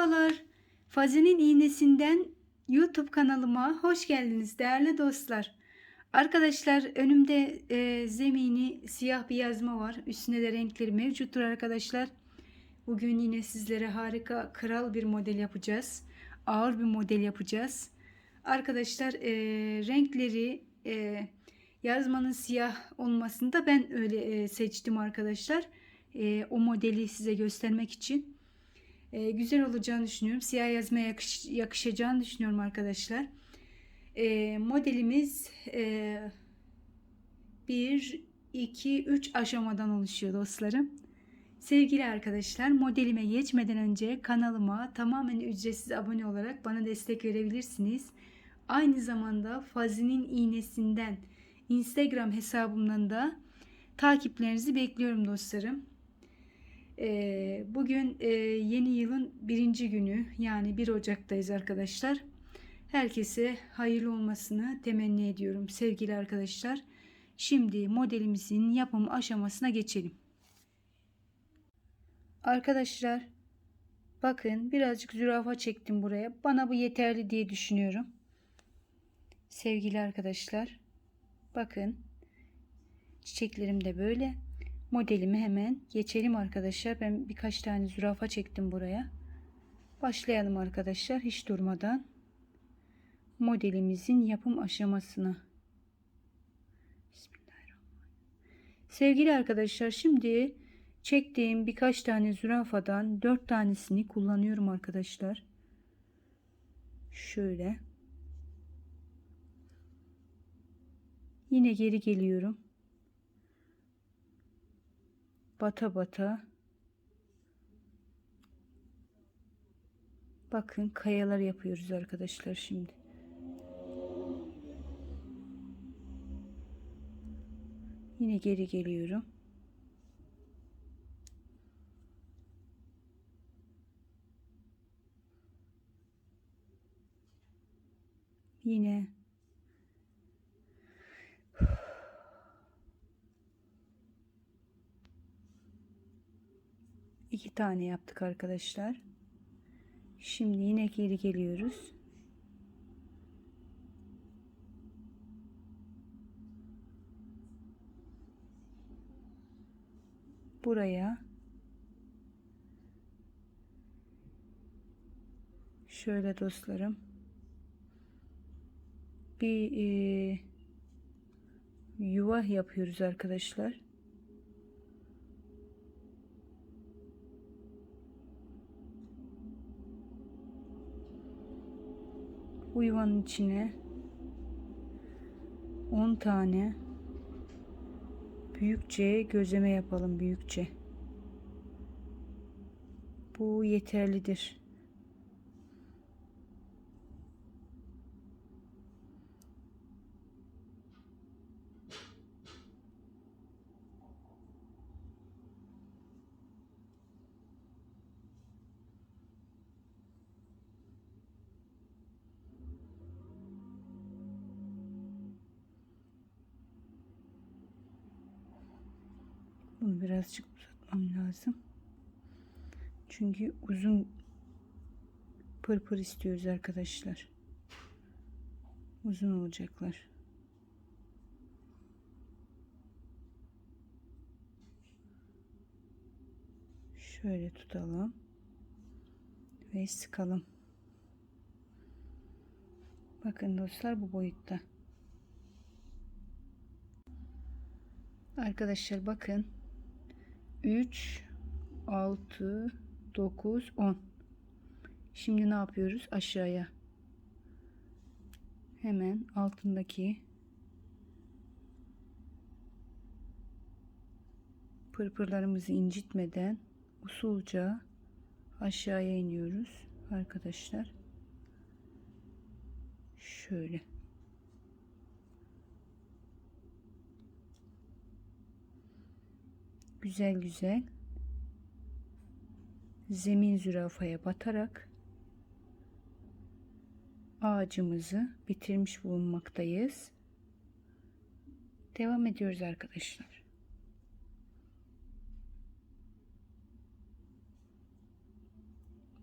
Merhabalar. Fazi'nin iğnesinden YouTube kanalıma hoş geldiniz değerli dostlar. Arkadaşlar önümde e, zemini siyah bir yazma var. Üstünde de renkleri mevcuttur arkadaşlar. Bugün yine sizlere harika kral bir model yapacağız. Ağır bir model yapacağız. Arkadaşlar e, renkleri e, yazmanın siyah olmasını da ben öyle e, seçtim arkadaşlar. E, o modeli size göstermek için. E, güzel olacağını düşünüyorum. Siyah yazmaya yakış, yakışacağını düşünüyorum arkadaşlar. E, modelimiz 1, 2, 3 aşamadan oluşuyor dostlarım. Sevgili arkadaşlar modelime geçmeden önce kanalıma tamamen ücretsiz abone olarak bana destek verebilirsiniz. Aynı zamanda Fazi'nin iğnesinden Instagram hesabımdan da takiplerinizi bekliyorum dostlarım. Bugün yeni yılın birinci günü yani 1 Ocak'tayız arkadaşlar. Herkese hayırlı olmasını temenni ediyorum sevgili arkadaşlar. Şimdi modelimizin yapım aşamasına geçelim. Arkadaşlar bakın birazcık zürafa çektim buraya. Bana bu yeterli diye düşünüyorum. Sevgili arkadaşlar bakın çiçeklerim de böyle. Modelimi hemen geçelim arkadaşlar. Ben birkaç tane zürafa çektim buraya. Başlayalım arkadaşlar hiç durmadan. Modelimizin yapım aşamasına. Sevgili arkadaşlar şimdi çektiğim birkaç tane zürafadan dört tanesini kullanıyorum arkadaşlar. Şöyle. Yine geri geliyorum bata bata. Bakın kayalar yapıyoruz arkadaşlar şimdi. Yine geri geliyorum yine iki tane yaptık arkadaşlar. Şimdi yine geri geliyoruz. Buraya şöyle dostlarım bir e, yuva yapıyoruz arkadaşlar. Bu yuvanın içine 10 tane büyükçe gözleme yapalım büyükçe. Bu yeterlidir. Birazcık uzatmam lazım. Çünkü uzun pırpır istiyoruz arkadaşlar. Uzun olacaklar. Şöyle tutalım ve sıkalım. Bakın dostlar bu boyutta. Arkadaşlar bakın 3 6 9 10 Şimdi ne yapıyoruz? Aşağıya. Hemen altındaki pırpırlarımızı incitmeden usulca aşağıya iniyoruz arkadaşlar. Şöyle. Güzel güzel zemin zürafaya batarak ağacımızı bitirmiş bulunmaktayız. Devam ediyoruz arkadaşlar.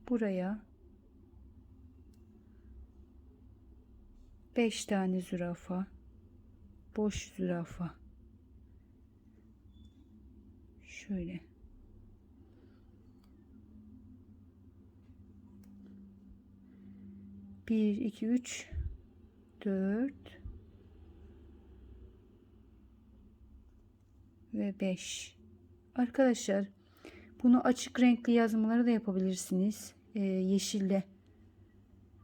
buraya 5 tane zürafa boş zürafa şöyle. Bir iki üç dört ve beş. Arkadaşlar bunu açık renkli yazmaları da yapabilirsiniz. Ee, yeşille.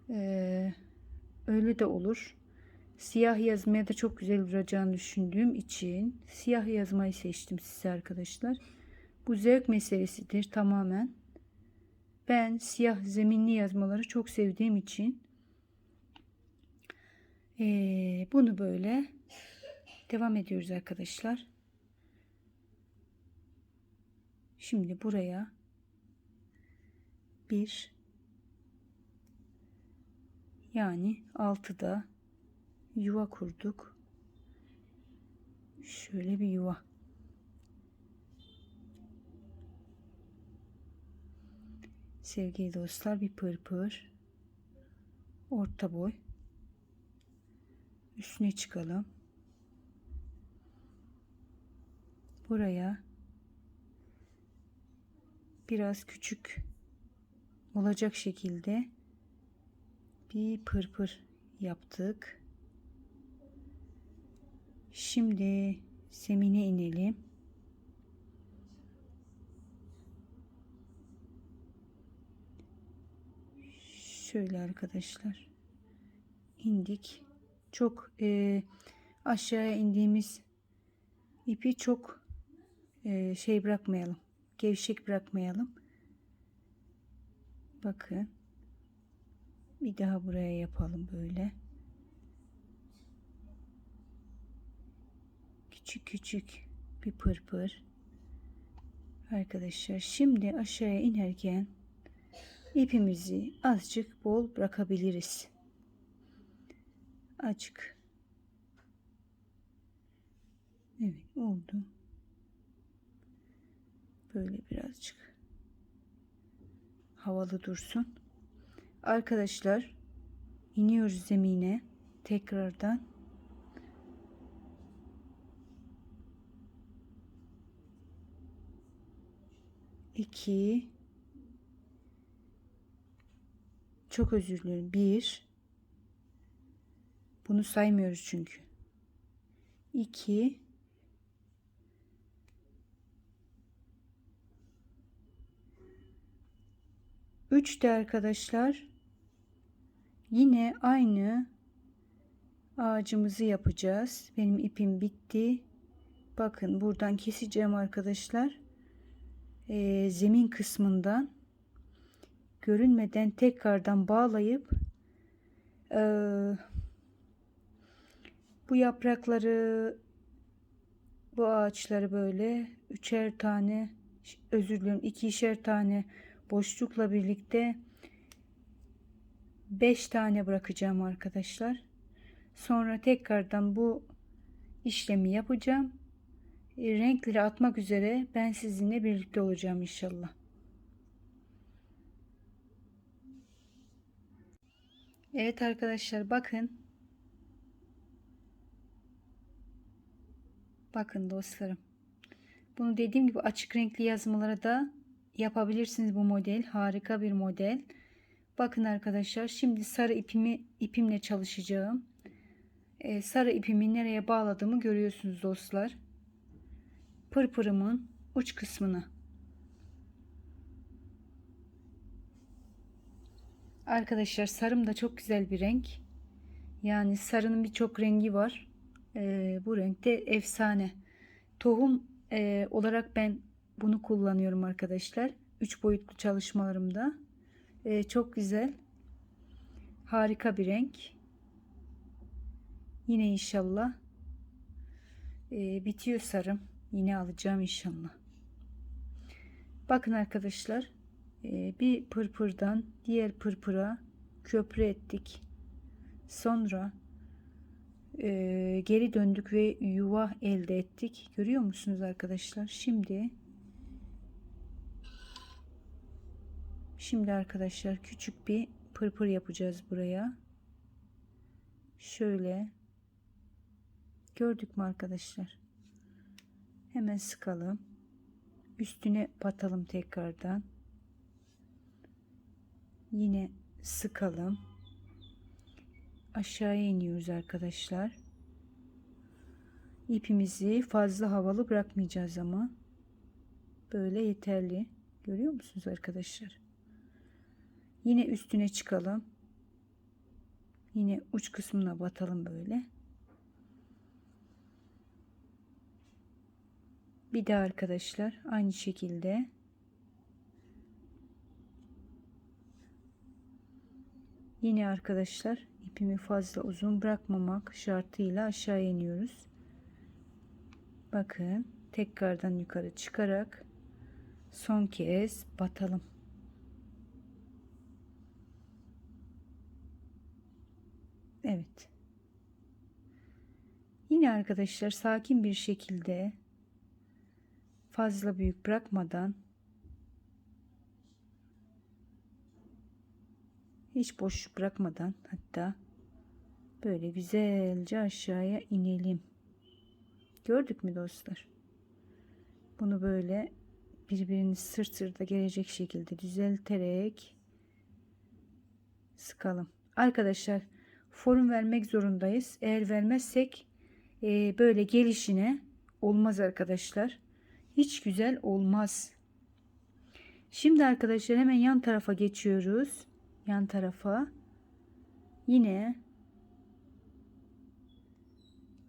Ee, öyle de olur siyah yazmaya da çok güzel duracağını düşündüğüm için siyah yazmayı seçtim size arkadaşlar. Bu zevk meselesidir tamamen. Ben siyah zeminli yazmaları çok sevdiğim için ee, bunu böyle devam ediyoruz arkadaşlar. Şimdi buraya bir yani altıda yuva kurduk. Şöyle bir yuva. Sevgili dostlar bir pırpır. Orta boy. Üstüne çıkalım. Buraya biraz küçük olacak şekilde bir pırpır yaptık. Şimdi zemine inelim. Şöyle arkadaşlar. indik. Çok e, aşağıya indiğimiz ipi çok e, şey bırakmayalım. Gevşek bırakmayalım. Bakın. Bir daha buraya yapalım böyle. Küçük küçük bir pırpır. Arkadaşlar şimdi aşağıya inerken ipimizi azıcık bol bırakabiliriz. Açık. Evet oldu. Böyle birazcık havalı dursun. Arkadaşlar iniyoruz zemine tekrardan 2 çok özür dilerim. 1 bunu saymıyoruz çünkü. 2 3 de arkadaşlar. Yine aynı ağacımızı yapacağız. Benim ipim bitti. Bakın buradan keseceğim arkadaşlar e, zemin kısmından görünmeden tekrardan bağlayıp e, bu yaprakları bu ağaçları böyle üçer tane özür dilerim ikişer tane boşlukla birlikte beş tane bırakacağım arkadaşlar. Sonra tekrardan bu işlemi yapacağım. E, renkleri atmak üzere ben sizinle birlikte olacağım inşallah. Evet arkadaşlar bakın. Bakın dostlarım. Bunu dediğim gibi açık renkli yazmalara da yapabilirsiniz bu model. Harika bir model. Bakın arkadaşlar şimdi sarı ipimi ipimle çalışacağım. Ee, sarı ipimi nereye bağladığımı görüyorsunuz dostlar pırpırımın uç kısmına. Arkadaşlar sarım da çok güzel bir renk. Yani sarının birçok rengi var. Ee, bu renkte efsane. Tohum e, olarak ben bunu kullanıyorum arkadaşlar. Üç boyutlu çalışmalarımda. Ee, çok güzel. Harika bir renk. Yine inşallah e, bitiyor sarım. Yine alacağım inşallah. Bakın arkadaşlar e, bir pırpırdan diğer pırpıra köprü ettik. Sonra e, geri döndük ve yuva elde ettik. Görüyor musunuz arkadaşlar? Şimdi Şimdi arkadaşlar küçük bir pırpır yapacağız buraya. Şöyle. Gördük mü arkadaşlar? Hemen sıkalım. Üstüne batalım tekrardan. Yine sıkalım. Aşağıya iniyoruz arkadaşlar. İpimizi fazla havalı bırakmayacağız ama. Böyle yeterli. Görüyor musunuz arkadaşlar? Yine üstüne çıkalım. Yine uç kısmına batalım böyle. Bir daha arkadaşlar aynı şekilde Yine arkadaşlar ipimi fazla uzun bırakmamak şartıyla aşağı iniyoruz. Bakın tekrardan yukarı çıkarak son kez batalım. Evet. Yine arkadaşlar sakin bir şekilde fazla büyük bırakmadan hiç boşluk bırakmadan hatta böyle güzelce aşağıya inelim. Gördük mü dostlar? Bunu böyle birbirini sırt sırta gelecek şekilde düzelterek sıkalım. Arkadaşlar form vermek zorundayız. Eğer vermezsek e, böyle gelişine olmaz arkadaşlar. Hiç güzel olmaz. Şimdi arkadaşlar hemen yan tarafa geçiyoruz. Yan tarafa. Yine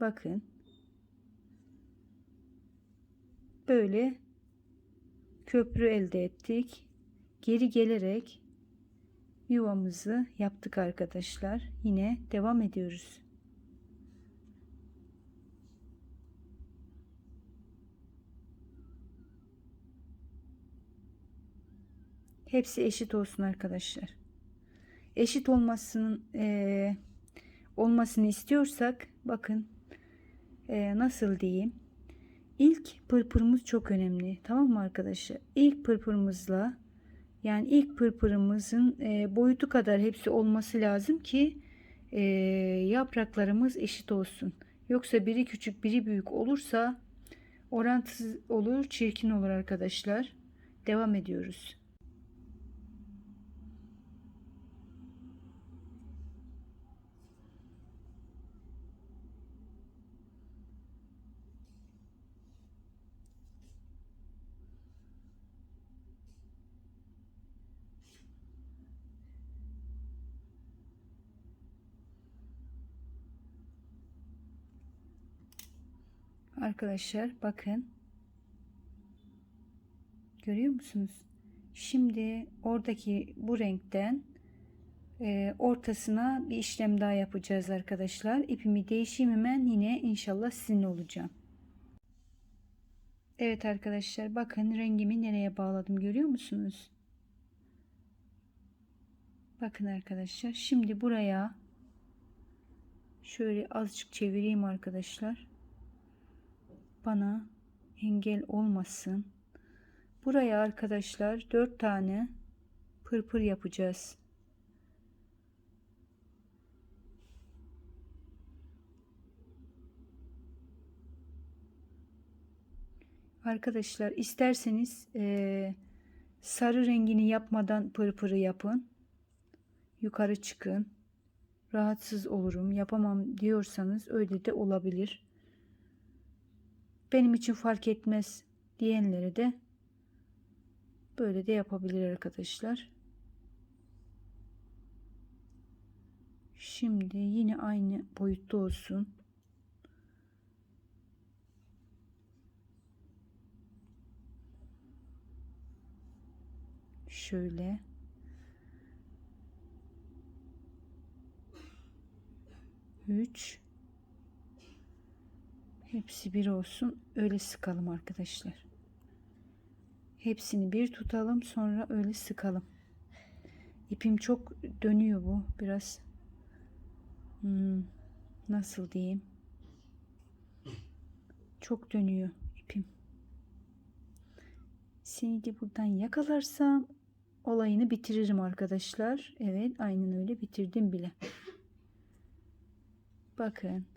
bakın böyle köprü elde ettik. Geri gelerek yuvamızı yaptık arkadaşlar. Yine devam ediyoruz. Hepsi eşit olsun arkadaşlar. Eşit olmasının e, olmasını istiyorsak bakın e, nasıl diyeyim. İlk pırpırımız çok önemli. Tamam mı arkadaşlar? İlk pırpırımızla yani ilk pırpırımızın e, boyutu kadar hepsi olması lazım ki e, yapraklarımız eşit olsun. Yoksa biri küçük biri büyük olursa orantısız olur, çirkin olur arkadaşlar. Devam ediyoruz. Arkadaşlar bakın. Görüyor musunuz? Şimdi oradaki bu renkten e, ortasına bir işlem daha yapacağız arkadaşlar. İpimi değişeyim hemen yine inşallah sizinle olacağım. Evet arkadaşlar bakın rengimi nereye bağladım görüyor musunuz? Bakın arkadaşlar şimdi buraya şöyle azıcık çevireyim arkadaşlar bana engel olmasın. Buraya arkadaşlar 4 tane pırpır yapacağız. Arkadaşlar isterseniz e, sarı rengini yapmadan pırpırı yapın. Yukarı çıkın. Rahatsız olurum yapamam diyorsanız öyle de olabilir benim için fark etmez diyenlere de böyle de yapabilir arkadaşlar. Şimdi yine aynı boyutta olsun. Şöyle. Üç. Hepsi bir olsun. Öyle sıkalım arkadaşlar. Hepsini bir tutalım. Sonra öyle sıkalım. İpim çok dönüyor bu. Biraz hmm, nasıl diyeyim. Çok dönüyor ipim. Seni de buradan yakalarsam olayını bitiririm arkadaşlar. Evet aynen öyle bitirdim bile. Bakın.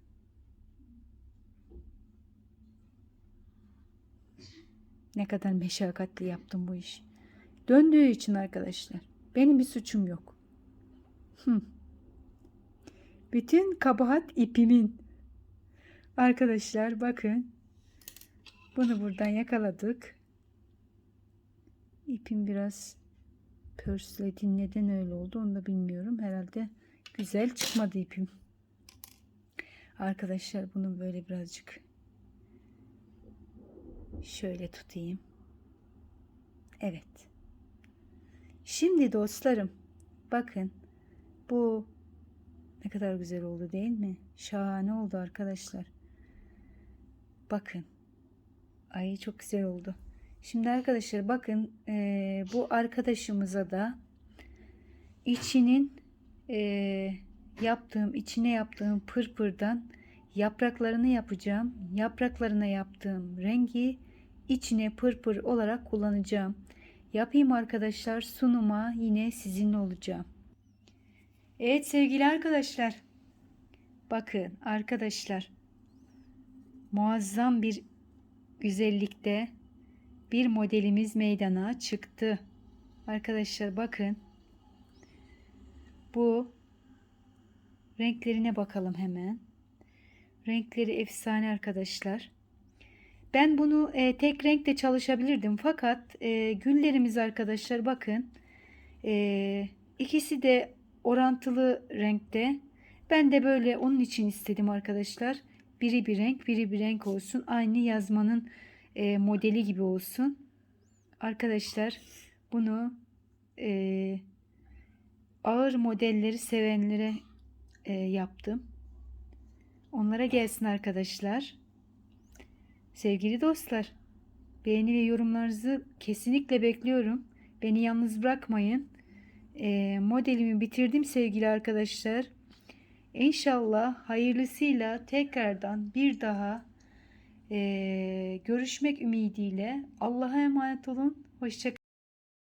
Ne kadar meşakkatli yaptım bu işi. Döndüğü için arkadaşlar. Benim bir suçum yok. Hı. Bütün kabahat ipimin. Arkadaşlar bakın. Bunu buradan yakaladık. İpim biraz pörsledi. Neden öyle oldu onu da bilmiyorum. Herhalde güzel çıkmadı ipim. Arkadaşlar bunu böyle birazcık şöyle tutayım. Evet. Şimdi dostlarım bakın bu ne kadar güzel oldu değil mi? Şahane oldu arkadaşlar. Bakın. Ay çok güzel oldu. Şimdi arkadaşlar bakın eee, bu arkadaşımıza da içinin eee, yaptığım içine yaptığım pırpırdan yapraklarını yapacağım. Yapraklarına yaptığım rengi içine pırpır olarak kullanacağım. Yapayım arkadaşlar sunuma yine sizinle olacağım. Evet sevgili arkadaşlar. Bakın arkadaşlar. Muazzam bir güzellikte bir modelimiz meydana çıktı. Arkadaşlar bakın. Bu renklerine bakalım hemen. Renkleri efsane arkadaşlar. Ben bunu e, tek renkte çalışabilirdim fakat e, güllerimiz arkadaşlar bakın e, ikisi de orantılı renkte. Ben de böyle onun için istedim arkadaşlar. Biri bir renk, biri bir renk olsun. Aynı yazmanın e, modeli gibi olsun. Arkadaşlar bunu e, ağır modelleri sevenlere e, yaptım. Onlara gelsin arkadaşlar. Sevgili dostlar, beğeni ve yorumlarınızı kesinlikle bekliyorum. Beni yalnız bırakmayın. E, modelimi bitirdim sevgili arkadaşlar. İnşallah hayırlısıyla tekrardan bir daha e, görüşmek ümidiyle Allah'a emanet olun. Hoşçakalın.